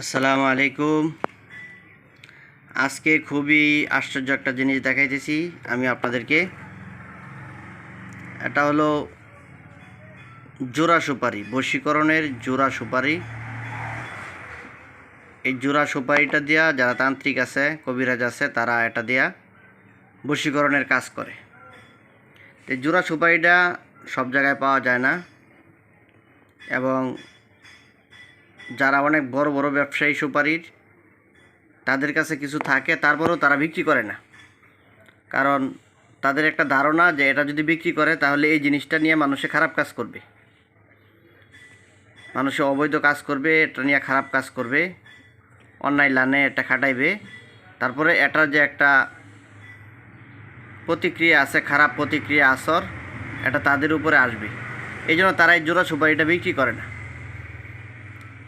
আসসালামু আলাইকুম। আজকে খুবই আশ্চর্য একটা জিনিস দেখাইতেছি আমি আপনাদেরকে। এটা হলো জোড়া সুপারি, বশীকরণের জোড়া সুপারি। এই জোড়া সুপারিটা দিয়া যারা তান্ত্রিক আছে, কবিরাজ আছে, তারা এটা দিয়া বশীকরণের কাজ করে। তো জোড়া সুপারিটা সব জায়গায় পাওয়া যায় না। এবং যারা অনেক বড় বড় ব্যবসায়ী সুপারির, তাদের কাছে কিছু থাকে, তারপরেও তারা বিক্রি করে না। কারণ তাদের একটা ধারণা যে এটা যদি বিক্রি করে, তাহলে এই জিনিসটা নিয়ে মানুষে খারাপ কাজ করবে। মানুষে অবৈধ কাজ করবে, এটা নিয়ে খারাপ কাজ করবে, অন্যায় লানে এটা খাটাইবে। তারপরে এটার যে একটা প্রতিক্রিয়া আছে, খারাপ প্রতিক্রিয়া, আসর, এটা তাদের উপরে আসবে। এই জন্য তারা এই জোড়া সুপারিটা বিক্রি করে না।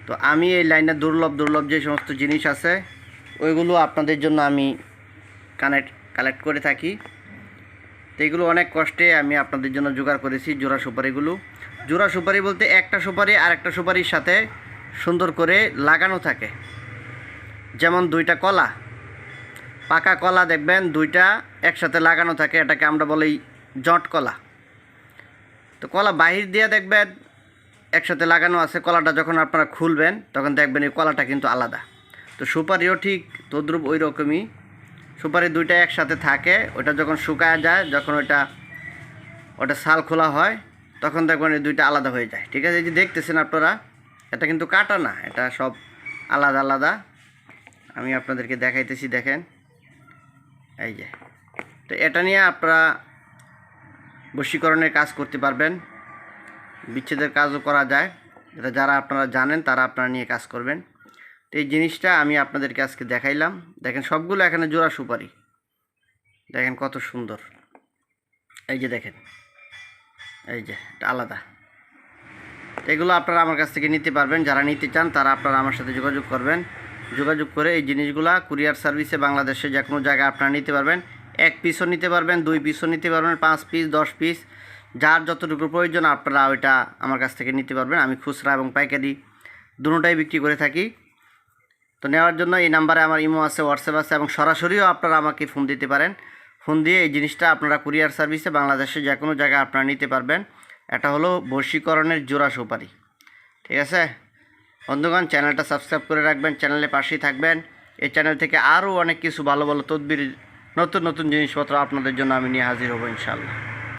তো আমি এই লাইনে দুর্লভ দুর্লভ যে সমস্ত জিনিস আছে, ওইগুলো আপনাদের জন্য আমি কানেক্ট কালেক্ট করে থাকি। তো এগুলো অনেক কষ্টে আমি আপনাদের জন্য জোগাড় করেছি, জোড়া সুপারিগুলো। জোড়া সুপারি বলতে একটা সুপারি আর একটা সুপারির সাথে সুন্দর করে লাগানো থাকে। যেমন দুইটা কলা, পাকা কলা দেখবেন, দুইটা একসাথে লাগানো থাকে, এটাকে আমরা বলি জট কলা। তো কলা বাহির দিয়ে দেখবেন একসাথে লাগানো আছে, কলাটা যখন আপনারা খুলবেন, তখন দেখবেন এই কলাটা কিন্তু আলাদা। তো সুপারিও ঠিক, তদ্রুপ ওই রকমই। সুপারি দুইটা একসাথে থাকে, ওটা যখন শুকায় যায়, যখন ওটা ওটা সাল খোলা হয়, তখন দেখবেন এই দুইটা আলাদা হয়ে যায়। ঠিক আছে, এই যে দেখতেছেন আপনারা, এটা কিন্তু কাটা না, এটা সব আলাদা আলাদা। আমি আপনাদেরকে দেখাইতেছি, দেখেন। এই যে। তো এটা নিয়ে আপনারা বশীকরণের কাজ করতে পারবেন। বিচ্ছেদের কাজও করা যায়। এটা যারা আপনারা জানেন, তারা আপনারা নিয়ে কাজ করবেন। তো এই জিনিসটা আমি আপনাদেরকে আজকে দেখাইলাম। দেখেন সবগুলো এখানে জোড়া সুপারি। দেখেন কত সুন্দর। এই যে দেখেন। এই যে, এটা আলাদা। এগুলো আপনারা আমার কাছ থেকে নিতে পারবেন। যারা নিতে চান, তারা আপনারা আমার সাথে যোগাযোগ করবেন। যোগাযোগ করে এই জিনিসগুলা কুরিয়ার সার্ভিসে বাংলাদেশে যে কোনো জায়গায় আপনারা নিতে পারবেন। এক পিসও নিতে পারবেন, দুই পিসও নিতে পারবেন, পাঁচ পিস দশ পিস যার যতটুকু প্রয়োজন আপনারা ওইটা আমার কাছ থেকে নিতে পারবেন। আমি খুচরা এবং পাইকারি দুটোটাই বিক্রি করে থাকি। তো নেওয়ার জন্য এই নাম্বারে আমার ইমো আছে, হোয়াটসঅ্যাপ আছে এবং সরাসরিও আপনারা আমাকে ফোন দিতে পারেন। ফোন দিয়ে এই জিনিসটা আপনারা কুরিয়ার সার্ভিসে বাংলাদেশে যে কোনো জায়গায় আপনারা নিতে পারবেন। এটা হলো বর্ষীকরণের জোড়া সুপারি। ঠিক আছে? বন্ধুগণ, চ্যানেলটা সাবস্ক্রাইব করে রাখবেন চ্যানেলে পাশেই থাকবেন। এই চ্যানেল থেকে আরও অনেক কিছু ভালো ভালো তদবির, নতুন নতুন জিনিসপত্র আপনাদের জন্য আমি নিয়ে হাজির হব ইনশাল্লাহ